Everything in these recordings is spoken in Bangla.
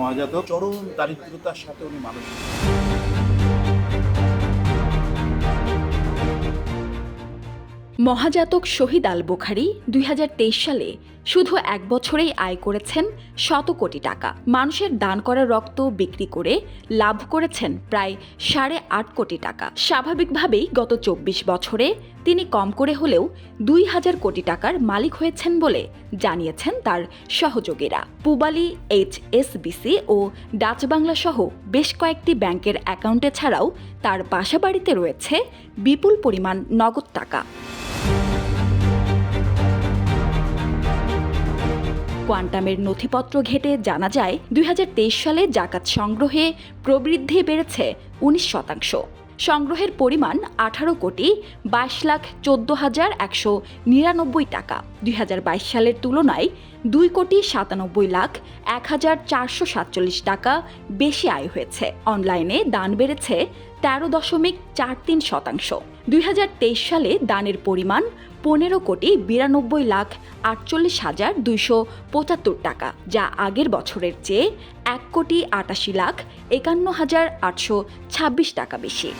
মহাজাতক চরম দারিদ্রতার সাথে উনি মানুষ। মহাজাতক শহীদ আল বুখারি দুই সালে শুধু এক বছরেই আয় করেছেন শত কোটি টাকা। মানুষের দান করা রক্ত বিক্রি করে লাভ করেছেন প্রায় সাড়ে আট কোটি টাকা। স্বাভাবিকভাবেই গত চব্বিশ বছরে তিনি কম করে হলেও দুই হাজার কোটি টাকার মালিক হয়েছেন বলে জানিয়েছেন তার সহযোগীরা। পুবালি এইচ এসবিসি ও ডাচ বাংলা সহ বেশ কয়েকটি ব্যাংকের অ্যাকাউন্টে ছাড়াও তার বাসাবাড়িতে রয়েছে বিপুল পরিমাণ নগদ টাকা। কোয়ান্টামের নথিপত্র ঘেটে জানা যায়, দুই হাজার তেইশ সালে জাকাত সংগ্রহে প্রবৃদ্ধি বেড়েছে উনিশ শতাংশ। সংগ্রহের পরিমাণ আঠারো কোটি বাইশ লাখ চোদ্দ হাজার একশো নিরানব্বই টাকা। দুই হাজার বাইশ সালের তুলনায় দুই কোটি সাতানব্বই লাখ এক হাজার চারশো সাতচল্লিশ টাকা বেশি আয় হয়েছে। অনলাইনে দান বেড়েছে তেরো দশমিক চার তিন শতাংশ। দুই সালে দানের পরিমাণ পনেরো কোটি বিরানব্বই লাখ আটচল্লিশ হাজার দুইশো পঁচাত্তর টাকা, যা আগের বছরের চেয়ে এক কোটি আটাশি লাখ একান্ন হাজার আটশো ছাব্বিশ টাকা বেশি।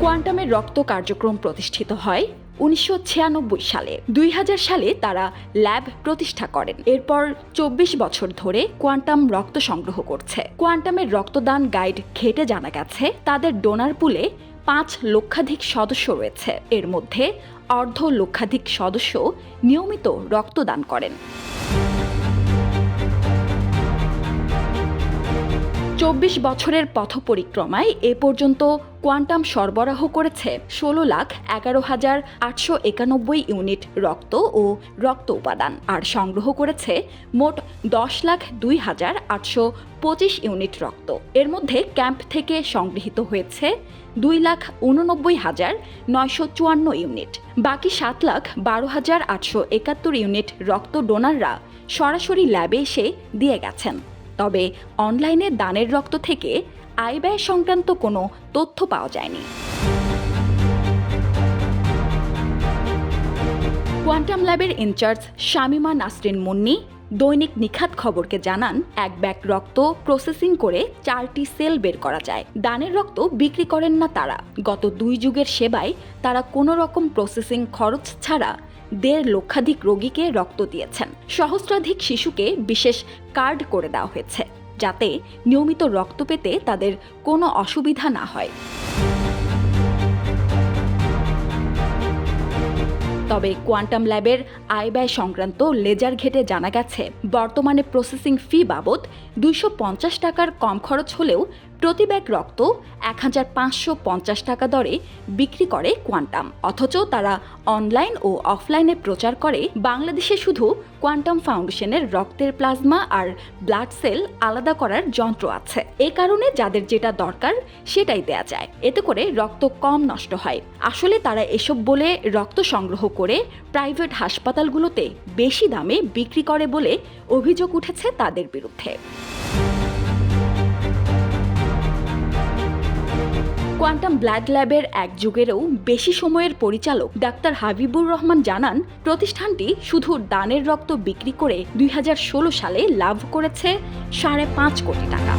কোয়ান্টামের রক্ত কার্যক্রম প্রতিষ্ঠিত হয় উনিশশো ছিয়ানব্বই সালে, দুই হাজার সালে তারা ল্যাব প্রতিষ্ঠা করেন। এরপর চব্বিশ বছর ধরে কোয়ান্টাম রক্ত সংগ্রহ করছে। কোয়ান্টামের রক্তদান গাইড ঘেটে জানা গেছে, তাদের ডোনার পুলে পাঁচ লক্ষাধিক সদস্য রয়েছে। এর মধ্যে অর্ধ লক্ষাধিক সদস্য নিয়মিত রক্তদান করেন। চব্বিশ বছরের পথ পরিক্রমায় এ পর্যন্ত কোয়ান্টাম সরবরাহ করেছে ষোলো লাখ এগারো হাজার আটশো একানব্বই ইউনিট রক্ত ও রক্ত উপাদান, আর সংগ্রহ করেছে মোট দশ লাখ দুই হাজার আটশো পঁচিশ ইউনিট রক্ত। এর মধ্যে ক্যাম্প থেকে সংগৃহীত হয়েছে দুই লাখ উননব্বই হাজার নয়শো চুয়ান্ন ইউনিট। বাকি সাত লাখ বারো হাজার আটশো একাত্তর ইউনিট রক্ত ডোনাররা সরাসরি ল্যাবে এসে দিয়ে গেছেন। তবে অনলাইনে দানের রক্ত থেকে আয় ব্যয় সংক্রান্ত কোনো তথ্য পাওয়া যায়নি। কোয়ান্টাম ল্যাবের ইনচার্জ শামিমা নাসরিন মুন্নি দৈনিক নিখাত খবরকে জানান, এক ব্যাগ রক্ত প্রসেসিং করে চারটি সেল বের করা যায়। দানের রক্ত বিক্রি করেন না তারা। গত দুই যুগের সেবায় তারা কোনো রকম প্রসেসিং খরচ ছাড়া দেড় লক্ষাধিক রোগীকে রক্ত দিয়েছেন। সহস্রাধিক শিশুকে বিশেষ কার্ড করে দেওয়া হয়েছে, যাতে নিয়মিত রক্ত পেতে তাদের কোনো অসুবিধা না হয়। তবে কোয়ান্টাম ল্যাবের আয় ব্যয় সংক্রান্ত লেজার ঘেটে জানা গেছে, বর্তমানে প্রসেসিং ফি বাবদ দুইশো পঞ্চাশ টাকার কম খরচ হলেও প্রতি ব্যাগ রক্ত এক হাজার পাঁচশো পঞ্চাশ টাকা দরে বিক্রি করে কোয়ান্টাম। অথচ তারা অনলাইন ও অফলাইনে প্রচার করে। বাংলাদেশে শুধু কোয়ান্টাম ফাউন্ডেশনের রক্তের প্লাজমা আর ব্লাড সেল আলাদা করার যন্ত্র আছে। এ কারণে যাদের যেটা দরকার সেটাই দেয়া যায়। এতে করে রক্ত কম নষ্ট হয়। আসলে তারা এসব বলে রক্ত সংগ্রহ করে প্রাইভেট হাসপাতালগুলোতে বেশি দামে বিক্রি করে বলে অভিযোগ উঠেছে তাদের বিরুদ্ধে। কোয়ান্টাম ব্লাড ল্যাবের এক যুগেরও বেশি সময়ের পরিচালক ডাক্তার হাবিবুর রহমান জানান, প্রতিষ্ঠানটি শুধু দানের রক্ত বিক্রি করে দুই হাজার ষোলো সালে লাভ করেছে সাড়ে পাঁচ কোটি টাকা।